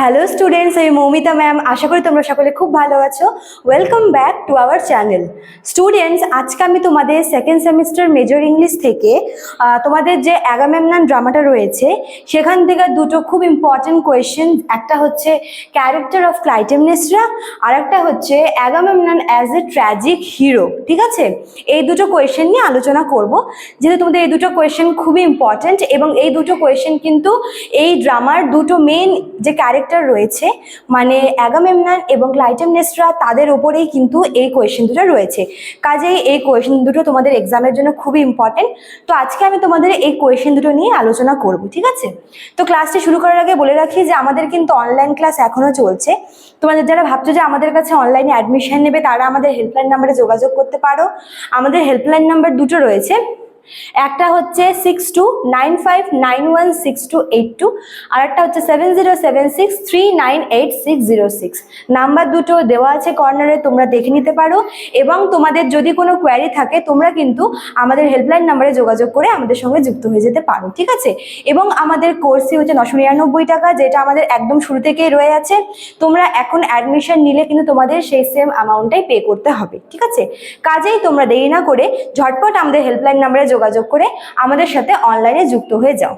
Hello students আমি Moumita ma'am আশা করি তোমরা সকলে খুব ভালো আছো। Welcome back to our channel students আজকে আমি তোমাদের সেকেন্ড সেমিস্টার মেজর ইংলিশ থেকে তোমাদের যে অ্যাগামেমনান ড্রামাটা রয়েছে, সেখান থেকে দুটো খুব ইম্পর্টেন্ট কোয়েশ্চেন একটা হচ্ছে ক্যারেক্টার অফ ক্লাইটেমনেসরা আর একটা হচ্ছে Agamemnon as a tragic hero ঠিক আছে? এই দুটো কোয়েশ্চেন নিয়ে আলোচনা করব। যেহেতু তোমাদের এই দুটো কোয়েশ্চেন খুবই ইম্পর্টেন্ট এবং এই দুটো কোয়েশ্চেন কিন্তু এই ড্রামার দুটো মেন যে ক্যারেক্টার রয়েছে। মানে অ্যাগামেমনান এবং ক্লাইটেমনেসরা তাদের ওপরেই কিন্তু এই কোয়েশ্চেন দুটো রয়েছে। কাজেই এই কোয়েশ্চেন দুটো তোমাদের এক্সামের জন্য খুবই ইম্পর্টেন্ট তো আজকে আমি তোমাদের এই কোয়েশ্চেন দুটো নিয়ে আলোচনা করব, ঠিক আছে? তো ক্লাসটি শুরু করার আগে বলে রাখি যে আমাদের কিন্তু অনলাইন ক্লাস এখনও চলছে। তোমাদের যারা ভাবছ যে আমাদের কাছে অনলাইনে অ্যাডমিশন নেবে, তারা আমাদের হেল্পলাইন নাম্বারে যোগাযোগ করতে পারো। আমাদের হেল্পলাইন নাম্বার দুটো রয়েছে। একটা হচ্ছে six two nine five nine one six two eight two আর একটা হচ্ছে seven zero seven six three nine eight six zero six number দুটো দেওয়া আছে কর্নারে তোমরা দেখে নিতে পারো। এবং তোমাদের যদি কোনো কোয়ারি থাকে, তোমরা কিন্তু আমাদের হেল্পলাইন নাম্বারে যোগাযোগ করে আমাদের সঙ্গে যুক্ত হয়ে যেতে পারো, ঠিক আছে? এবং আমাদের কোর্সই হচ্ছে নশো নিরানব্বই টাকা, যেটা আমাদের একদম শুরু থেকেই রয়ে আছে। তোমরা এখন অ্যাডমিশন নিলে কিন্তু তোমাদের সেই সেম অ্যামাউন্টটাই পে করতে হবে, ঠিক আছে? কাজেই তোমরা দেরি না করে ঝটপট আমাদের হেল্পলাইন নাম্বারে যোগাযোগ করে আমাদের সাথে অনলাইনে যুক্ত হয়ে যাও।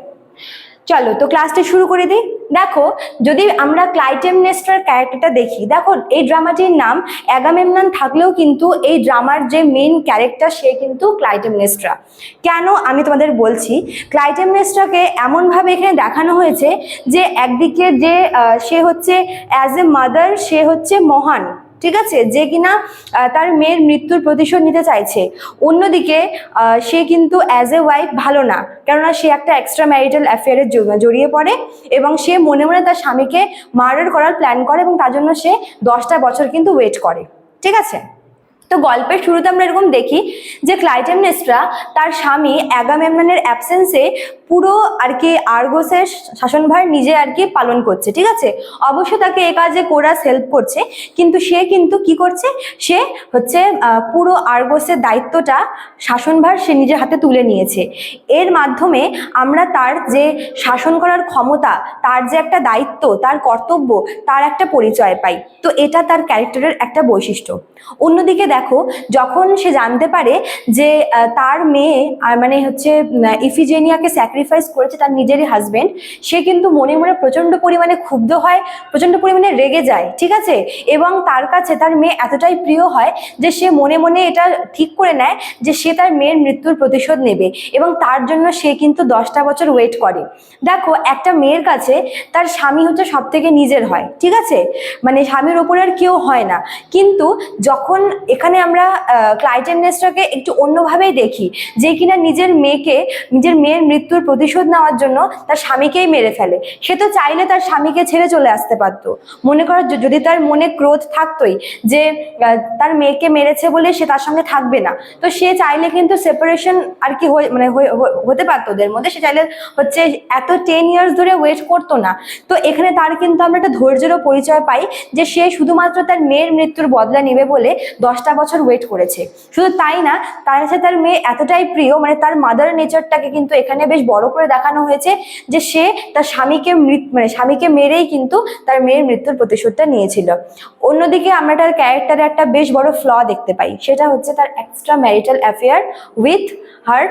চলো তো ক্লাসটা শুরু করে দিই। দেখো, যদি আমরা ক্লাইটেমনেস্টার ক্যারেক্টারটা দেখি, দেখো, এই ড্রামাটির নাম অ্যাগামেমনান থাকলেও কিন্তু এই ড্রামার যে মেন ক্যারেক্টার সে কিন্তু ক্লাইটেমনেস্ট্রা কেন আমি তোমাদের বলছি ক্লাইটেমনেস্ট্রাকে এমনভাবে এখানে দেখানো হয়েছে যে একদিকে যে সে হচ্ছে অ্যাজ এ মাদার সে হচ্ছে মহান। ঠিক আছে? যে কিনা তার মেয়ের মৃত্যুর প্রতিশোধ নিতে চাইছে। অন্যদিকে সে কিন্তু অ্যাজ এ ওয়াইফ ভালো না। কেননা, সে একটা এক্সট্রা ম্যারিটাল অ্যাফেয়ারে জড়িয়ে পড়ে এবং সে মনে মনে তার স্বামীকে মার্ডার করার প্ল্যান করে এবং তার জন্য সে দশটা বছর কিন্তু ওয়েট করে। ঠিক আছে? তো গল্পের শুরুতে আমরা এরকম দেখি যে ক্লাইটেমনেসরা তার স্বামী অ্যাগামেমনানের অ্যাবসেন্সে পুরো আর কি আর্গোসের শাসনভার নিজে আর কি পালন করছে, ঠিক আছে? অবশ্য তাকে এ কাজে কোরাস হেল্প করছে, কিন্তু সে কিন্তু কি করছে? সে হচ্ছে পুরো আর্গোসের দায়িত্বটা শাসনভার সে নিজের হাতে তুলে নিয়েছে। এর মাধ্যমে আমরা তার যে শাসন করার ক্ষমতা, তার যে একটা দায়িত্ব, তার কর্তব্য, তার একটা পরিচয় পাই। তো এটা তার ক্যারেক্টারের একটা বৈশিষ্ট্য। অন্যদিকে দেখো যখন সে জানতে পারে যে তার মেয়ে আর মানে হচ্ছে ইফিজেনিয়াকে স্যাক্রিফাইস করেছে তার নিজেরই হাজবেন্ড সে কিন্তু মনে মনে প্রচণ্ড পরিমাণে ক্ষুব্ধ হয় প্রচণ্ড পরিমাণে রেগে যায়, ঠিক আছে? এবং তার কাছে তার মেয়ে এতটাই প্রিয় হয় যে, সে মনে মনে এটা ঠিক করে নেয় যে, সে তার মেয়ের মৃত্যুর প্রতিশোধ নেবে এবং তার জন্য সে কিন্তু দশটা বছর ওয়েট করে। দেখো, একটা মেয়ের কাছে তার স্বামী হচ্ছে সব থেকে নিজের হয়, ঠিক আছে? মানে স্বামীর ওপরে আর কেউ হয় না। কিন্তু যখন এখানে আমরা ক্লাইটেননেসটাকে একটু অন্যভাবেই দেখি। যে কিনা নিজের মেয়েকে, নিজের মেয়ের মৃত্যুর প্রতিশোধ নেওয়ার জন্য তার স্বামীকেই মেরে ফেলে। সে তো চাইলে তার স্বামীকে ছেড়ে চলে আসতে পারতো। মনে করো যদি তার মনে ক্রোধ থাকতোই যে তার মেয়েকে মেরেছে বলে সে তার সঙ্গে থাকবে না, তো সে চাইলে কিন্তু সেপারেশন আর কি মানে হতে পারতো ওদের মধ্যে। সে চাইলে হচ্ছে এত টেন ইয়ার্স ধরে ওয়েট করতো না। তো এখানে তার কিন্তু আমরা একটা ধৈর্যেরও পরিচয় পাই যে সে শুধুমাত্র তার মেয়ের মৃত্যুর বদলা নেবে বলে দশটা বছর ওয়েট করেছে। শুধু তাই না, তার কাছে তার মেয়ে এতটাই প্রিয় মানে তার মাদার নেচারটাকে কিন্তু এখানে বেশ বড় করে দেখানো হয়েছে যে সে তার স্বামীকে মানে স্বামীকে মেরেই কিন্তু তার মেয়ের মৃত্যুর প্রতিশোধটা নিয়েছিল। অন্যদিকে আমরা তার ক্যারেক্টারে একটা বেশ বড় ফ্ল দেখতে পাই, সেটা হচ্ছে তার extra marital affair with her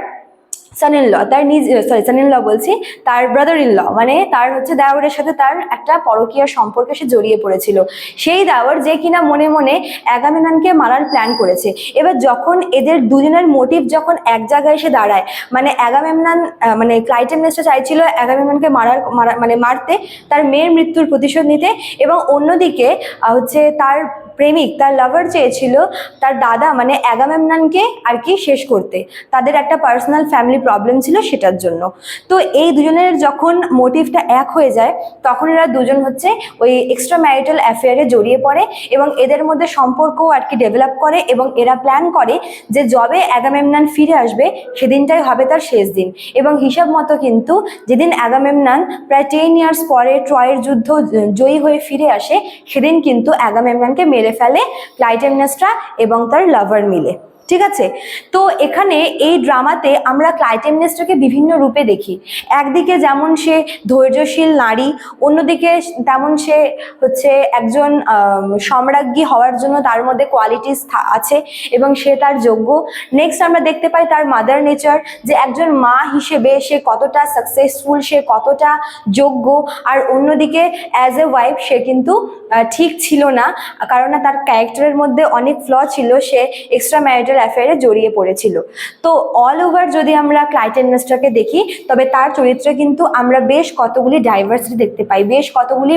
son in law তার নিজ সরি সান ইন ল বলছি, তার ব্রাদার ইন ল মানে তার হচ্ছে দেওয়ারের সাথে তার একটা পরকীয়া সম্পর্কে সে জড়িয়ে পড়েছিল। সেই দেওয়ার যে কিনা মনে মনে অ্যাগামেনানকে মারার প্ল্যান করেছে। এবার যখন এদের দুজনের মোটিভ যখন এক জায়গায় এসে দাঁড়ায় মানে অ্যাগামেমনান মানে ক্লাইটেমনেসটা চাইছিল অ্যাগামেমনকে মারার, মারা- মানে মারতে, তার মেয়ের মৃত্যুর প্রতিশোধ নিতে এবং অন্যদিকে হচ্ছে তার প্রেমিক, তার লাভার চেয়েছিল তার দাদা মানে অ্যাগামেমনানকে আর কি শেষ করতে। তাদের একটা পার্সোনাল ফ্যামিলি প্রবলেম ছিল সেটার জন্য। তো এই দুজনের যখন মোটিভটা এক হয়ে যায়, তখন এরা দুজন হচ্ছে ওই এক্সট্রা ম্যারিটাল অ্যাফেয়ারে জড়িয়ে পড়ে এবং এদের মধ্যে সম্পর্কও আর কি ডেভেলপ করে এবং এরা প্ল্যান করে যে যবে অ্যাগামেমনান ফিরে আসবে, সেদিনটাই হবে তার শেষ দিন। এবং হিসাব মতো কিন্তু যেদিন অ্যাগামেমনান প্রায় টেন ইয়ার্স পরে ট্রয়ের যুদ্ধ জয়ী হয়ে ফিরে আসে, সেদিন কিন্তু অ্যাগামেমনানকে মেরে ফেলে ক্লাইটেমনেস্ট্রা এবং তার লাভার মিলে। ঠিক আছে? তো এখানে এই ড্রামাতে আমরা ক্লাইটেমনেসটাকে বিভিন্ন রূপে দেখি। একদিকে যেমন সে ধৈর্যশীল নারী, অন্যদিকে তেমন সে হচ্ছে একজন সম্রাজ্ঞী হওয়ার জন্য তার মধ্যে কোয়ালিটিস আছে এবং সে তার যোগ্য। নেক্সট আমরা দেখতে পাই তার মাদার নেচার যে একজন মা হিসেবে সে কতটা সাকসেসফুল সে কতটা যোগ্য। আর অন্যদিকে অ্যাজ এ ওয়াইফ সে কিন্তু ঠিক ছিল না। কারণ তার ক্যারেক্টারের মধ্যে অনেক ফ্ল ছিল, সে এক্সট্রা ম্যারিটাল অ্যাফেয়ারে জড়িয়ে পড়েছিল। তো অল ওভার যদি আমরা ক্লাইটেননেসটাকে দেখি, তবে তার চরিত্রে কিন্তু আমরা বেশ কতগুলি ডাইভার্সিটি দেখতে পাই, বেশ কতগুলি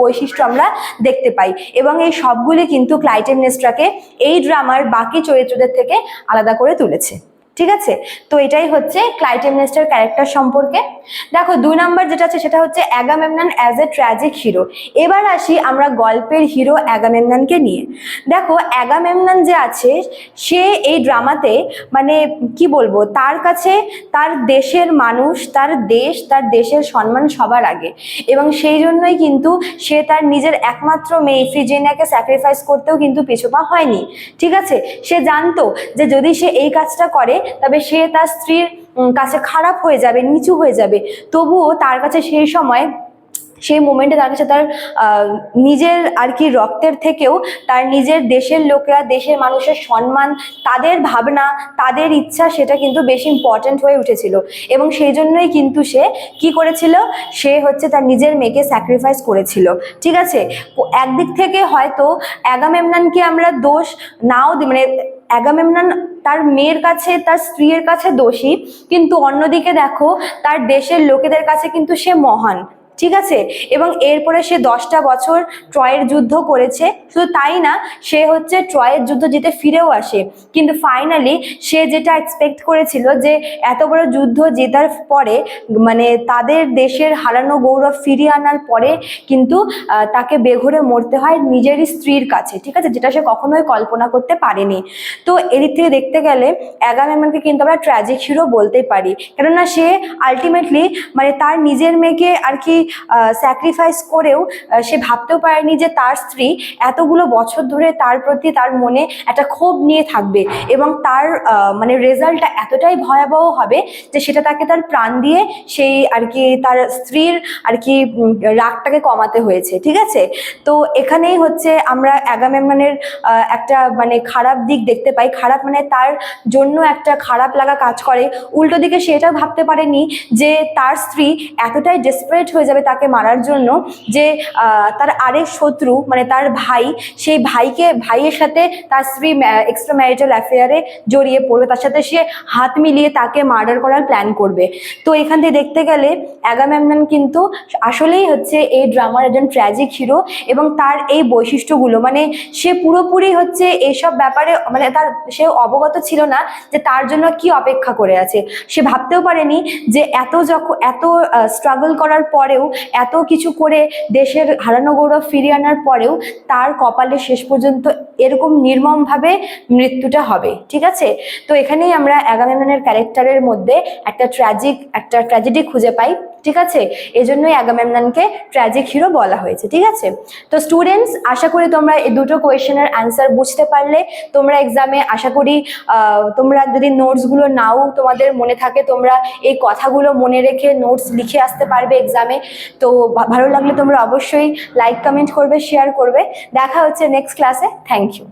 বৈশিষ্ট্য আমরা দেখতে পাই এবং এই সবগুলি কিন্তু ক্লাইটেননেসটাকে এই ড্রামার বাকি চরিত্রদের থেকে আলাদা করে তুলেছে। ঠিক আছে? তো এটাই হচ্ছে ক্লাইটেমনেস্টার ক্যারেক্টার সম্পর্কে। দেখো, দুই নাম্বার যেটা আছে সেটা হচ্ছে Agamemnon as a tragic hero এবার আসি আমরা গল্পের হিরো অ্যাগামেমনানকে নিয়ে। দেখো অ্যাগামেমনান যে আছে, সে এই ড্রামাতে মানে কি বলব, তার কাছে তার দেশের মানুষ, তার দেশ, তার দেশের সম্মান সবার আগে। এবং সেই জন্যই কিন্তু সে তার নিজের একমাত্র মেয়ে ফ্রিজেনিয়াকে স্যাক্রিফাইস করতেও কিন্তু পিছুপা হয়নি। ঠিক আছে? সে জানতো যে যদি সে এই কাজটা করে তবে সে তার স্ত্রীর কাছে খারাপ হয়ে যাবে, নিচু হয়ে যাবে। তবুও তার কাছে সেই সময়, সেই মোমেন্টে তার কাছে তার নিজের আর কি রক্তের থেকেও তার নিজের দেশের লোকেরা, দেশের মানুষের সম্মান, তাদের ভাবনা, তাদের ইচ্ছা সেটা কিন্তু বেশি ইম্পর্ট্যান্ট হয়ে উঠেছিল। এবং সেই জন্যই কিন্তু সে কি করেছিল? সে হচ্ছে তার নিজের মেয়েকে স্যাক্রিফাইস করেছিল। ঠিক আছে? একদিক থেকে হয়তো অ্যাগামেমনানকে আমরা দোষ নাও মানে অ্যাগামেমনান তার মেয়ের কাছে, তার স্ত্রীর কাছে দোষী। কিন্তু অন্যদিকে দেখো, তার দেশের লোকেদের কাছে কিন্তু সে মহান। ঠিক আছে? এবং এরপরে সে দশটা বছর ট্রয়ের যুদ্ধ করেছে। শুধু তাই না, সে হচ্ছে ট্রয়ের যুদ্ধ জিতে ফিরেও আসে। কিন্তু ফাইনালি সে যেটা এক্সপেক্ট করেছিল যে এত বড় যুদ্ধ জেতার পরে মানে তাদের দেশের হারানো গৌরব ফিরিয়ে আনার পরে কিন্তু তাকে বেঘরে মরতে হয় নিজেরই স্ত্রীর কাছে, ঠিক আছে? যেটা সে কখনোই কল্পনা করতে পারেনি। তো এদিক থেকে দেখতে গেলে অ্যাগামেমনকে কিন্তু আমরা ট্র্যাজিক হিরো বলতেই পারি। কেননা সে আলটিমেটলি মানে তার নিজের মেয়েকে আর কি স্যাক্রিফাইস করেও সে ভাবতেও পারেনি যে তার স্ত্রী এতগুলো বছর ধরে তার প্রতি তার মনে একটা ক্ষোভ নিয়ে থাকবে এবং তার মানে রেজাল্টটা এতটাই ভয়াবহ হবে যে সেটা তাকে তার প্রাণ দিয়ে সেই আর কি তার স্ত্রীর আর কি রাগটাকে কমাতে হয়েছে, ঠিক আছে? তো এখানেই হচ্ছে আমরা অ্যাগামেমনের একটা মানে খারাপ দিক দেখতে পাই। খারাপ মানে তার জন্য একটা খারাপ লাগা কাজ করে। উল্টো দিকে সেটা ভাবতে পারেনি যে তার স্ত্রী এতটাই ডেসপারেট হয়ে যাবে তাকে মারার জন্য যে তার আরেক শত্রু মানে তার ভাই, সেই ভাইকে, ভাইয়ের সাথে তার স্ত্রী এক্সট্রা ম্যারিটাল অ্যাফেয়ারে জড়িয়ে পড়বে। তার সাথে সে হাত মিলিয়ে তাকে মার্ডার করার প্ল্যান করবে। তো এখান থেকে দেখতে গেলে অ্যাগামেমনান কিন্তু আসলেই হচ্ছে এই ড্রামার একজন ট্র্যাজিক হিরো এবং তার এই বৈশিষ্ট্যগুলো মানে সে পুরোপুরি হচ্ছে এইসব ব্যাপারে মানে তার, সে অবগত ছিল না যে তার জন্য কি অপেক্ষা করে আছে। সে ভাবতেও পারেনি যে এত যখন এত স্ট্রাগল করার পরেও এত কিছু করে দেশের হারানো গৌরব ফিরিয়ে আনার পরেও তার কপালে শেষ পর্যন্ত এরকম নির্মমভাবে মৃত্যুটা হবে, ঠিক আছে? তো এখানেই আমরা অ্যাগামেমনের ক্যারেক্টারের মধ্যে একটা ট্র্যাজিক একটা ট্র্যাজেডি খুঁজে পাই, ঠিক আছে? এই জন্যই অ্যাগামেমনানকে ট্র্যাজিক হিরো বলা হয়েছে, ঠিক আছে? তো স্টুডেন্টস আশা করি তোমরা এই দুটো কোয়েশ্চেনের অ্যান্সার বুঝতে পারলে। তোমরা এক্সামে আশা করি তোমরা যদি নোটসগুলো নাও, তোমাদের মনে থাকে, তোমরা এই কথাগুলো মনে রেখে নোটস লিখে আসতে পারবে এক্সামে তো ভালো লাগলে তোমরা অবশ্যই লাইক কমেন্ট করবে শেয়ার করবে। দেখা হচ্ছে নেক্সট ক্লাসে থ্যাংক ইউ